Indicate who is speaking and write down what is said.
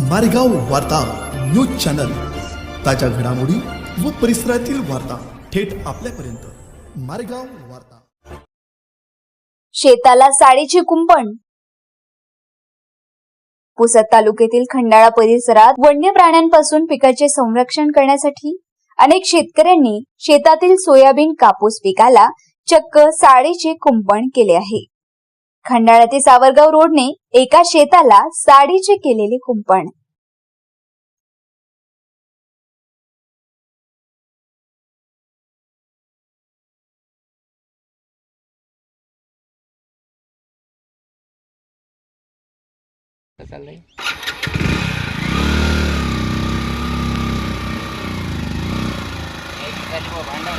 Speaker 1: मारेगाव वार्ता news channel. ताज्या घडामोडी व परिसरातील वार्ता थेट आपल्यापर्यंत. मारेगाव वार्ता.
Speaker 2: शेताला साडीचे कुंपण. पुसद तालुक्यातील खंडाळा परिसरात वन्य प्राण्यांपासून पिकाचे संरक्षण करण्यासाठी अनेक शेतकऱ्यांनी शेतातील सोयाबीन कापूस पिकाला चक्क साडीचे कुंपण केले आहे. खंडाळा ते सावरगाव रोडने एका शेताला साडीचे केलेले कुंपण.
Speaker 3: चाललंय भांडण.